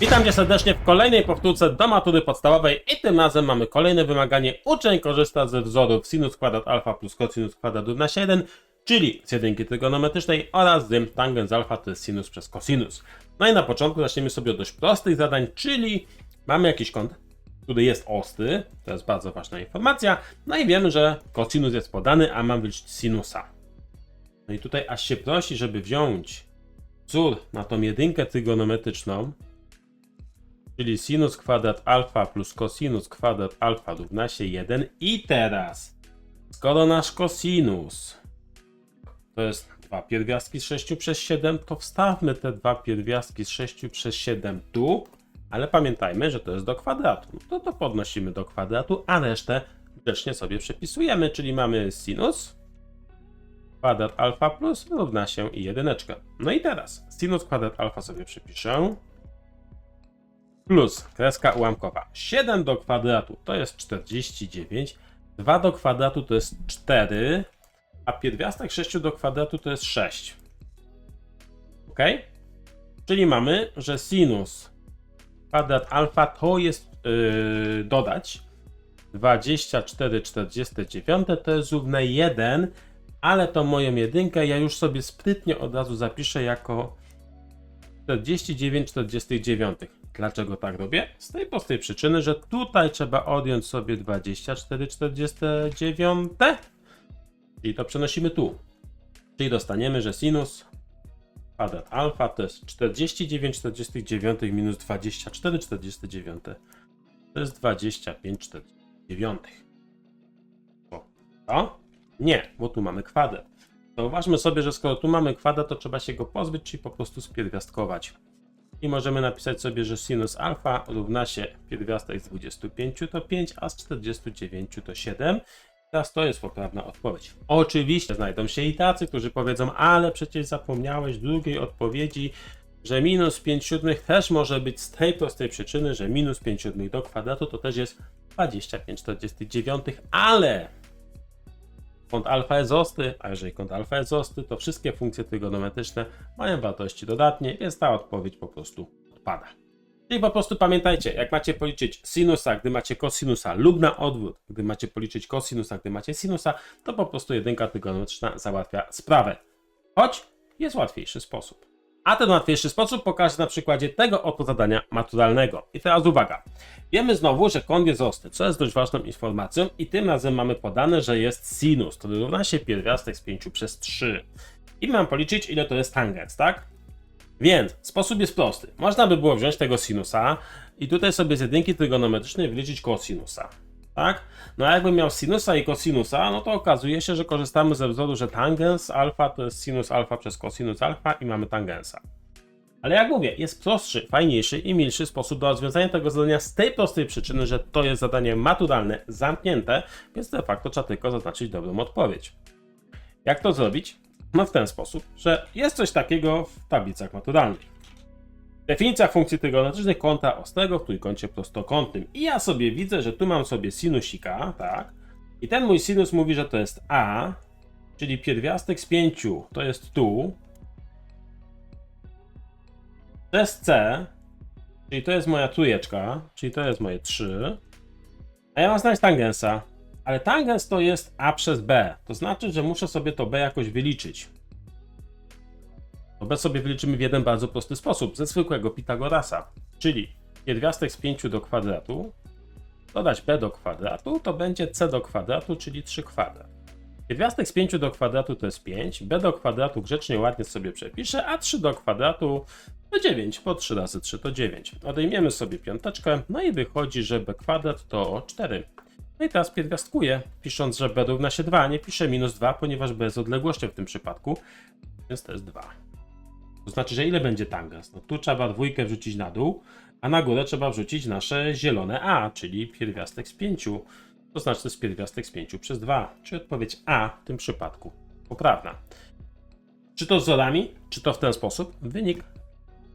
Witam Cię serdecznie w kolejnej powtórce do matury podstawowej i tym razem mamy kolejne wymaganie. Uczeń korzysta ze wzorów sinus kwadrat alfa plus cosinus kwadrat równa się 1, czyli z jedynki trygonometrycznej oraz z tangens alfa to jest sinus przez cosinus. No i na początku zaczniemy sobie od dość prostych zadań, czyli mamy jakiś kąt, który jest ostry, to jest bardzo ważna informacja, no i wiemy, że cosinus jest podany, a mam wyliczyć sinusa. No i tutaj aż się prosi, żeby wziąć wzór na tą jedynkę trygonometryczną, czyli sinus kwadrat alfa plus cosinus kwadrat alfa równa się 1 i teraz, skoro nasz cosinus to jest dwa pierwiastki z 6 przez 7, to wstawmy te dwa pierwiastki z 6 przez 7 tu, ale pamiętajmy, że to jest do kwadratu. No to to podnosimy do kwadratu, a resztę grzecznie sobie przepisujemy, czyli mamy sinus kwadrat alfa plus równa się i jedyneczka. No i teraz sinus kwadrat alfa sobie przypiszę. Plus kreska ułamkowa. 7 do kwadratu to jest 49. 2 do kwadratu to jest 4. A pierwiastek 6 do kwadratu to jest 6. Ok? Czyli mamy, że sinus kwadrat alfa to jest yy, dodać 24 49 to jest równe 1 ale tą moją jedynkę ja już sobie sprytnie od razu zapiszę jako 49 49. Dlaczego tak robię? Z tej prostej przyczyny, że tutaj trzeba odjąć sobie 24 49 i to przenosimy tu. Czyli dostaniemy, że sinus kwadrat alfa to jest 49 49 minus 24 49. To jest 25 49. O, to? Nie, bo tu mamy kwadrat. Zauważmy sobie, że skoro tu mamy kwadrat, to trzeba się go pozbyć, czyli po prostu spierwiastkować. I możemy napisać sobie, że sinus alfa równa się pierwiastek z 25 to 5, a z 49 to 7. Teraz to jest poprawna odpowiedź. Oczywiście znajdą się i tacy, którzy powiedzą, ale przecież zapomniałeś drugiej odpowiedzi, że minus 5 siódmych też może być z tej prostej przyczyny, że minus 5 siódmych do kwadratu to też jest 25 49, ale kąt alfa jest ostry, a jeżeli kąt alfa jest ostry, to wszystkie funkcje trygonometryczne mają wartości dodatnie, więc ta odpowiedź po prostu odpada. Czyli po prostu pamiętajcie, jak macie policzyć sinusa, gdy macie kosinusa lub na odwrót, gdy macie policzyć kosinusa, gdy macie sinusa, to po prostu jedynka trygonometryczna załatwia sprawę. Choć jest łatwiejszy sposób. A ten łatwiejszy sposób pokażę na przykładzie tego oto zadania maturalnego. I teraz uwaga. Wiemy znowu, że kąt jest ostry, co jest dość ważną informacją i tym razem mamy podane, że jest sinus, który równa się pierwiastek z 5 przez 3. I mam policzyć, ile to jest tangens, tak? Więc sposób jest prosty. Można by było wziąć tego sinusa i tutaj sobie z jedynki trygonometrycznej wyliczyć kosinusa. Tak? No a jakbym miał sinusa i kosinusa, no to okazuje się, że korzystamy ze wzoru, że tangens alfa to jest sinus alfa przez cosinus alfa i mamy tangensa. Ale jak mówię, jest prostszy, fajniejszy i milszy sposób do rozwiązania tego zadania z tej prostej przyczyny, że to jest zadanie maturalne, zamknięte, więc de facto trzeba tylko zaznaczyć dobrą odpowiedź. Jak to zrobić? No w ten sposób, że jest coś takiego w tablicach maturalnych. Definicja funkcji trygonometrycznych kąta ostrego w trójkącie prostokątnym. I ja sobie widzę, że tu mam sobie sinusika, tak? I ten mój sinus mówi, że to jest A, czyli pierwiastek z 5 to jest tu. To jest C, czyli to jest moja trójeczka, czyli to jest moje 3. A ja mam znaleźć tangensa. Ale tangens to jest A przez B. To znaczy, że muszę sobie to B jakoś wyliczyć. B sobie wyliczymy w jeden bardzo prosty sposób, ze zwykłego Pitagorasa. Czyli pierwiastek z 5 do kwadratu, dodać B do kwadratu, to będzie C do kwadratu, czyli 3 kwadrat. Pierwiastek z 5 do kwadratu to jest 5, B do kwadratu grzecznie ładnie sobie przepiszę, a 3 do kwadratu to 9, bo 3 razy 3 to 9. Odejmiemy sobie piąteczkę, no i wychodzi, że B kwadrat to 4. No i teraz pierwiastkuję, pisząc, że B równa się 2, nie piszę minus 2, ponieważ B jest odległością w tym przypadku, więc to jest 2. To znaczy, że ile będzie tangens? No tu trzeba dwójkę wrzucić na dół, a na górę trzeba wrzucić nasze zielone A, czyli pierwiastek z 5. To znaczy, to jest pierwiastek z 5 przez 2, czyli odpowiedź A w tym przypadku poprawna. Czy to z wzorami, czy to w ten sposób? Wynik,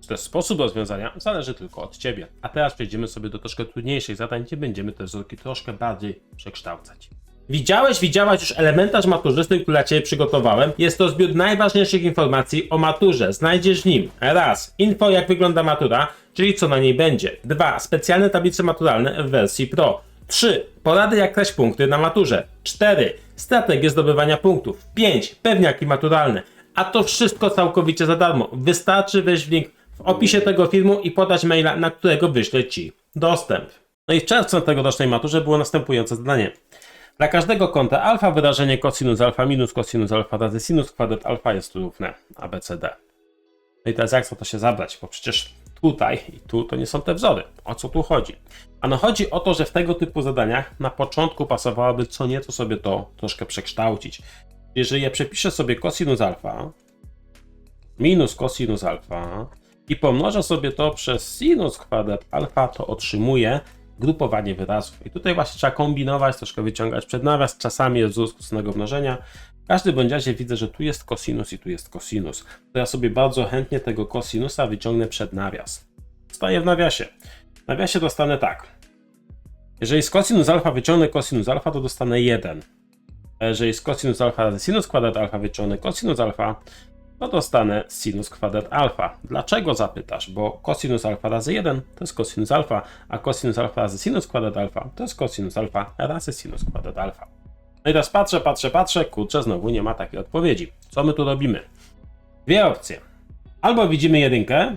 czy jest sposób rozwiązania, zależy tylko od Ciebie. A teraz przejdziemy sobie do troszkę trudniejszych zadań, gdzie będziemy te wzorki troszkę bardziej przekształcać. Widziałeś, widziałaś już elementarz maturzysty, który dla Ciebie przygotowałem. Jest to zbiór najważniejszych informacji o maturze. Znajdziesz w nim raz info jak wygląda matura, czyli co na niej będzie. Dwa specjalne tablice maturalne w wersji Pro. 3. Porady jak kraść punkty na maturze. 4. Strategie zdobywania punktów. 5. Pewniaki maturalne. A to wszystko całkowicie za darmo. Wystarczy wejść w link w opisie tego filmu i podać maila, na którego wyślę Ci dostęp. No i w czerwcu na tegorocznej maturze było następujące zadanie. Dla każdego kąta alfa wyrażenie cosinus alfa minus cosinus alfa razy sinus kwadrat alfa jest równe ABCD. No i teraz jak chcę to się zabrać? Bo przecież tutaj i tu to nie są te wzory. O co tu chodzi? Ano chodzi o to, że w tego typu zadaniach na początku pasowałoby co nieco sobie to troszkę przekształcić. Jeżeli ja przepiszę sobie cosinus alfa minus cosinus alfa i pomnożę sobie to przez sinus kwadrat alfa, to otrzymuję grupowanie wyrazów. I tutaj właśnie trzeba kombinować, troszkę wyciągać przed nawias. Czasami jest wzór skutecznego mnożenia. W każdym bądź razie widzę, że tu jest cosinus i tu jest cosinus. To ja sobie bardzo chętnie tego cosinusa wyciągnę przed nawias. Staję w nawiasie. W nawiasie dostanę tak. Jeżeli z cosinus alfa wyciągnę cosinus alfa, to dostanę 1. A jeżeli z cosinus alfa razy sinus kwadrat alfa wyciągnę cosinus alfa, to dostanę sinus kwadrat alfa. Dlaczego zapytasz? Bo cosinus alfa razy 1 to jest cosinus alfa, a cosinus alfa razy sinus kwadrat alfa to jest cosinus alfa razy sinus kwadrat alfa. No i teraz patrzę, patrzę, patrzę, kurczę, znowu nie ma takiej odpowiedzi. Co my tu robimy? Dwie opcje. Albo widzimy jedynkę,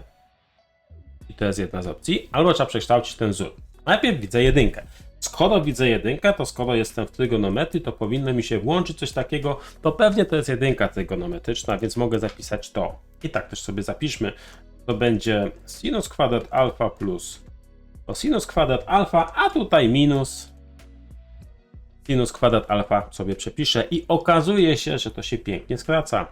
i to jest jedna z opcji, albo trzeba przekształcić ten wzór. Najpierw widzę jedynkę. Skoro widzę jedynkę, to skoro jestem w trygonometrii, to powinno mi się włączyć coś takiego, to pewnie to jest jedynka trygonometryczna, więc mogę zapisać to. I tak też sobie zapiszmy. To będzie sinus kwadrat alfa plus cosinus kwadrat alfa, a tutaj minus sinus kwadrat alfa sobie przepiszę i okazuje się, że to się pięknie skraca.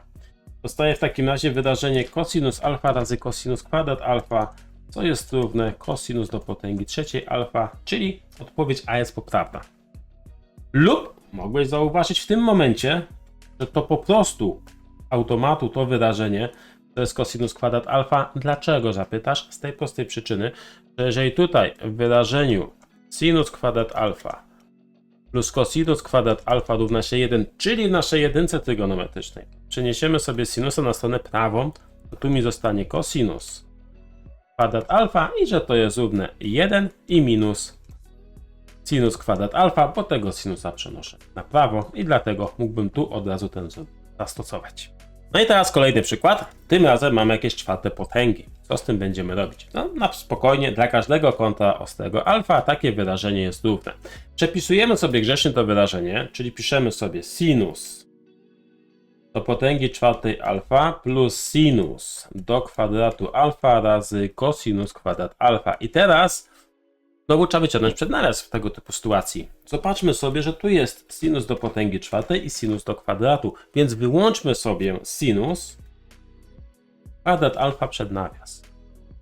Dostaję w takim razie wyrażenie cosinus alfa razy cosinus kwadrat alfa, co jest równe cosinus do potęgi trzeciej alfa, czyli odpowiedź A jest poprawna. Lub mogłeś zauważyć w tym momencie, że to po prostu automatu to wyrażenie to jest cosinus kwadrat alfa. Dlaczego zapytasz? Z tej prostej przyczyny, że jeżeli tutaj w wyrażeniu sinus kwadrat alfa plus cosinus kwadrat alfa równa się 1, czyli w naszej jedynce trygonometrycznej, przeniesiemy sobie sinusa na stronę prawą, to tu mi zostanie cosinus kwadrat alfa i że to jest równe 1 i minus sinus kwadrat alfa, bo tego sinusa przenoszę na prawo i dlatego mógłbym tu od razu ten wzór zastosować. No i teraz kolejny przykład. Tym razem mamy jakieś czwarte potęgi. Co z tym będziemy robić? No, na spokojnie, dla każdego kąta ostrego alfa takie wyrażenie jest równe. Przepisujemy sobie grzecznie to wyrażenie, czyli piszemy sobie sinus do potęgi czwartej alfa plus sinus do kwadratu alfa razy cosinus kwadrat alfa. I teraz znowu trzeba wyciągnąć przed nawias w tego typu sytuacji. Zobaczmy sobie, że tu jest sinus do potęgi czwartej i sinus do kwadratu, więc wyłączmy sobie sinus kwadrat alfa przed nawias.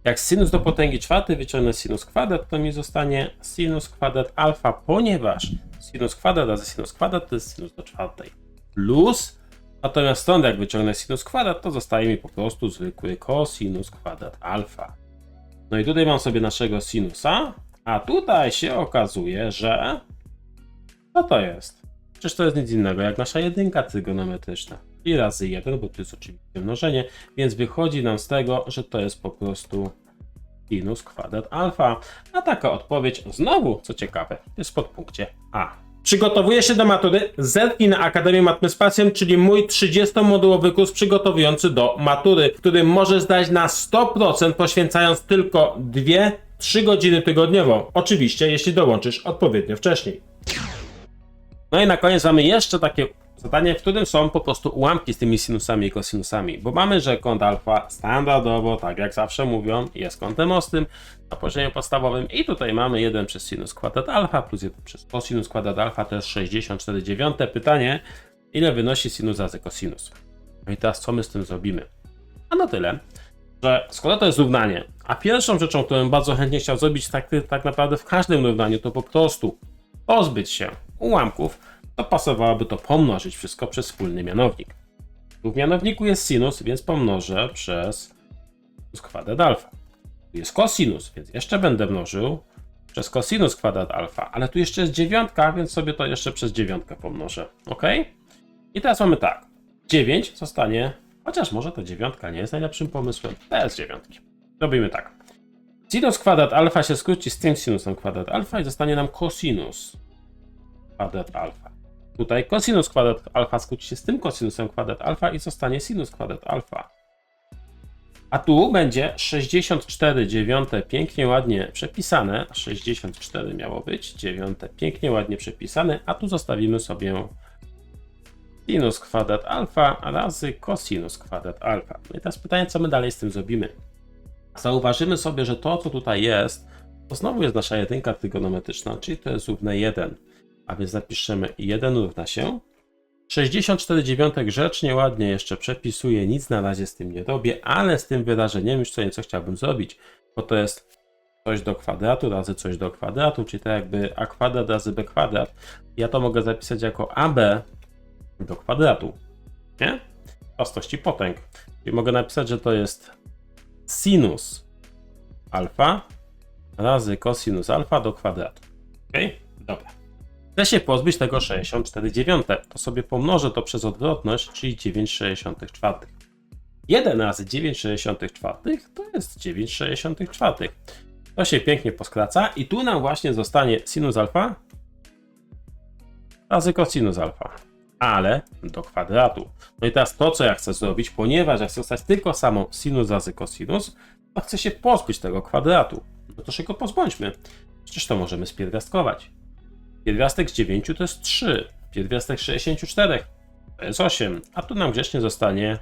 Jak sinus do potęgi czwartej wyciągnę sinus kwadrat, to mi zostanie sinus kwadrat alfa, ponieważ sinus kwadrat razy sinus kwadrat to jest sinus do czwartej. Plus, natomiast stąd jak wyciągnę sinus kwadrat, to zostaje mi po prostu zwykły cosinus kwadrat alfa. No i tutaj mam sobie naszego sinusa, a tutaj się okazuje, że co to jest? Przecież to jest nic innego jak nasza jedynka trygonometryczna. I razy 1, bo to jest oczywiście mnożenie, więc wychodzi nam z tego, że to jest po prostu sinus kwadrat alfa. A taka odpowiedź znowu, co ciekawe, jest w podpunkcie A. Przygotowuję się do matury. Zerknij na Akademię Matmy z czyli mój 30-modułowy kurs przygotowujący do matury, który możesz zdać na 100% poświęcając tylko 2-3 godziny tygodniowo. Oczywiście, jeśli dołączysz odpowiednio wcześniej. No i na koniec mamy jeszcze takie zadanie, w którym są po prostu ułamki z tymi sinusami i kosinusami, bo mamy, że kąt alfa standardowo, tak jak zawsze mówią, jest kątem ostrym na poziomie podstawowym i tutaj mamy 1 przez sinus kwadrat alfa plus 1 przez cosinus kwadrat alfa to jest 64 dziewiąte. Pytanie, ile wynosi sinus razy cosinus? No i teraz co my z tym zrobimy? A no tyle, że skoro to jest równanie, a pierwszą rzeczą, którą bardzo chętnie chciał zrobić tak, tak naprawdę w każdym równaniu, to po prostu pozbyć się ułamków, to pasowałoby to pomnożyć wszystko przez wspólny mianownik. Tu w mianowniku jest sinus, więc pomnożę przez kwadrat alfa. Tu jest cosinus, więc jeszcze będę mnożył przez cosinus kwadrat alfa, ale tu jeszcze jest dziewiątka, więc sobie to jeszcze przez dziewiątkę pomnożę, ok? I teraz mamy tak, 9 zostanie, chociaż może ta dziewiątka nie jest najlepszym pomysłem, bez dziewiątki. Robimy tak. Sinus kwadrat alfa się skróci z tym sinusem kwadrat alfa i zostanie nam cosinus kwadrat alfa. Tutaj cosinus kwadrat alfa skróci się z tym cosinusem kwadrat alfa i zostanie sinus kwadrat alfa. A tu będzie 64 dziewiąte pięknie ładnie przepisane. 64 miało być, dziewiąte pięknie ładnie przepisane, a tu zostawimy sobie sinus kwadrat alfa razy cosinus kwadrat alfa. No i teraz pytanie, co my dalej z tym zrobimy? Zauważymy sobie, że to, co tutaj jest, to znowu jest nasza jedynka trygonometryczna, czyli to jest równe 1. A więc napiszemy 1 równa się 64 dziewiątek grzecznie, ładnie jeszcze przepisuję, nic na razie z tym nie robię, ale z tym wyrażeniem już co nieco chciałbym zrobić, bo to jest coś do kwadratu razy coś do kwadratu, czyli tak jakby a kwadrat razy b kwadrat. Ja to mogę zapisać jako ab do kwadratu, nie? Prostości potęg. Czyli mogę napisać, że to jest sinus alfa razy cosinus alfa do kwadratu. Ok? Dobra. Chcę się pozbyć tego 64 dziewiąte. To sobie pomnożę to przez odwrotność, czyli 9,64. 1 razy 9,64 to jest 9,64. To się pięknie poskraca i tu nam właśnie zostanie sinus alfa razy cosinus alfa, ale do kwadratu. No i teraz to, co ja chcę zrobić, ponieważ ja chcę zostać tylko samą sinus razy cosinus, to chcę się pozbyć tego kwadratu. No to się go pozbądźmy. Przecież to możemy spierwiastkować. Pierwiastek z 9 to jest 3. Pierwiastek z 64 to jest 8. A tu nam grzecznie zostanie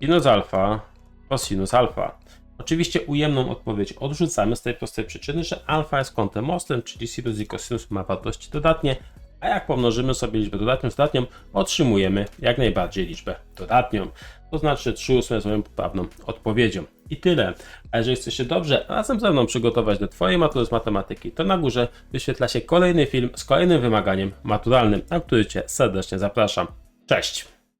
sinus alfa cosinus alfa. Oczywiście ujemną odpowiedź odrzucamy z tej prostej przyczyny, że alfa jest kątem ostrym, czyli sinus i cosinus ma wartości dodatnie, a jak pomnożymy sobie liczbę dodatnią z dodatnią, otrzymujemy jak najbardziej liczbę dodatnią. To znaczy 3 ósme jest moją poprawną odpowiedzią. I tyle. A jeżeli chcesz się dobrze razem ze mną przygotować do Twojej matury z matematyki, to na górze wyświetla się kolejny film z kolejnym wymaganiem maturalnym, na który Cię serdecznie zapraszam. Cześć!